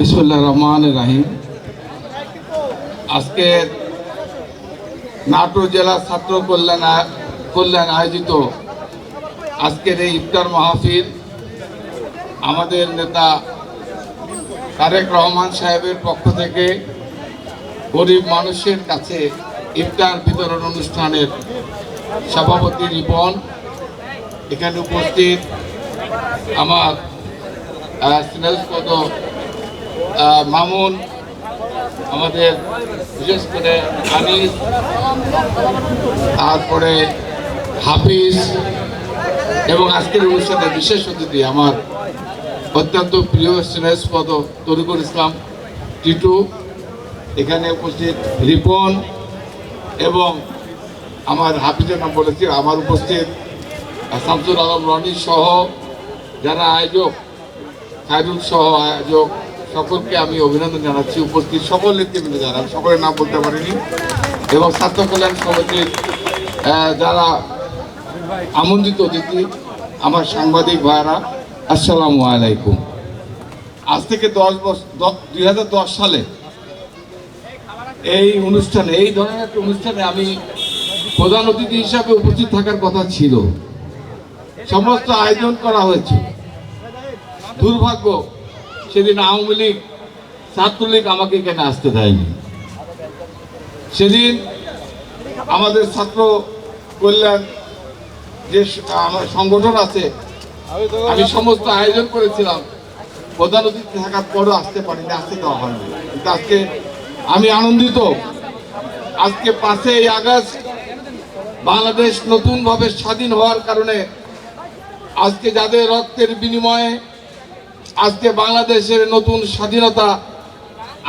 বিসমুল্লাহ রহমান রাহিম। আজকে নাটোর জেলা ছাত্র কল্যাণ কল্যাণ আয়োজিত আজকের এই ইফতার মাহফিল আমাদের নেতা তারেক রহমান সাহেবের পক্ষ থেকে গরিব মানুষের কাছে ইফতার বিতরণ অনুষ্ঠানের সভাপতি রিপন। এখানে উপস্থিত আমার আহ, মামুন, আমাদের বিশেষ করে আনিস তারপরে হাফিজ, এবং আজকের অনুষ্ঠানে বিশেষ অতিথি আমার অত্যন্ত প্রিয় স্নেহস্পদ তরিকুল ইসলাম টিটু, এখানে উপস্থিত রিপন, এবং আমার হাফিজের নাম বলেছি, আমার উপস্থিত শামসুল আলম রনি সহ যারা আয়োজক, খায়রুল সহ আয়োজক সকলকে আমি অভিনন্দন জানাচ্ছি, উপস্থিত সকল নেতৃবৃন্দ আমি সকলের নাম বলতে পারিনি। এবং ছাত্র কল্যাণ সমিতির যারা আমন্ত্রিত অতিথি, আমার সাংবাদিক ভাইরা আসসালামু আলাইকুম। আজ থেকে দশ বছর দুই হাজার দশ সালে এই অনুষ্ঠানে, এই ধরনের একটা অনুষ্ঠানে আমি প্রধান অতিথি হিসাবে উপস্থিত থাকার কথা ছিল। সমস্ত আয়োজন করা হয়েছে। দুর্ভাগ্য সেদিন আওয়ামী লীগ, ছাত্রলীগ আমাকে এখানে আসতে দেয়নি। সেদিন আমাদের ছাত্র কল্যাণ যে আমার সংগঠন আছে, আমি সমস্ত আয়োজন করেছিলাম। প্রধান অতিথি থাকার পরও আসতে পারিনি, আসতে দেওয়া হয়নি। কিন্তু আজকে আমি আনন্দিত। আজকে পাঁচই আগস্ট বাংলাদেশ নতুনভাবে স্বাধীন হওয়ার কারণে আজকে যাদের রক্তের বিনিময়ে আজকে বাংলাদেশের নতুন স্বাধীনতা,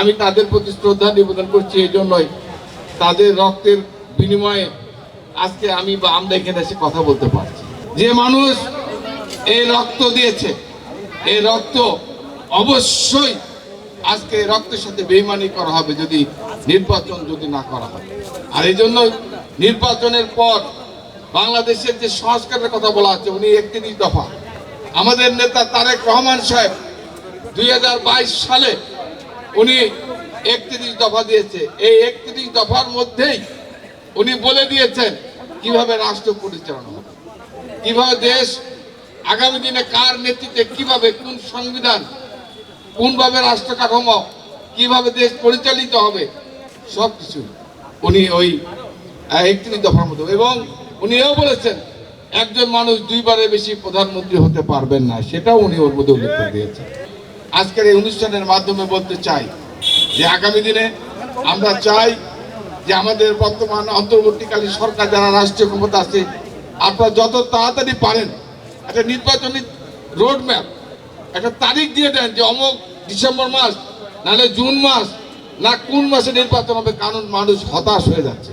আমি তাদের প্রতি শ্রদ্ধা নিবেদন করছি এই জন্যই। তাদের রক্তের বিনিময়ে আজকে আমি বা আমরা এখানে এসে কথা বলতে পারছি। যে মানুষ এই রক্ত দিয়েছে, এই রক্ত অবশ্যই আজকে রক্তের সাথে বেইমানি করা হবে যদি নির্বাচন যদি না করা হয়। আর এই জন্য নির্বাচনের পর বাংলাদেশের যে সংস্কারের কথা বলা আছে উনি একত্রিশ দফা আমাদের নেতা তারেক রহমান সাহেব দুই হাজার বাইশ সালে উনি একত্রিশ দফা দিয়েছে। এই একত্রিশ দফার মধ্যেই উনি বলে দিয়েছেন কীভাবে রাষ্ট্র পরিচালনা হবে। কীভাবে দেশ আগামী দিনে কার নেতৃত্বে কীভাবে কোন সংবিধান, কোনভাবে রাষ্ট্র কাঠামো, কীভাবে দেশ পরিচালিত হবে সব কিছু উনি ওই একত্রিশ দফার মতো এবং উনি এও বলেছেন একজন মানুষ দুইবারে বেশি প্রধানমন্ত্রী হতে পারবেন না, সেটাও উনি ওর মধ্যে উল্লেখ করে দিয়েছেন। আজকের এই অনুষ্ঠানের মাধ্যমে বলতে চাই যে আগামী দিনে আমরা চাই যে আমাদের বর্তমান অন্তর্বর্তীকালীন সরকার যারা রাষ্ট্রীয় ক্ষমতা আছে, আপনারা যত তাড়াতাড়ি পারেন একটা নির্বাচনী রোড ম্যাপ একটা তারিখ দিয়ে দেন যে অমুক ডিসেম্বর মাস, নাহলে জুন মাস, না কোন মাসে নির্বাচন হবে, কারণ মানুষ হতাশ হয়ে যাচ্ছে।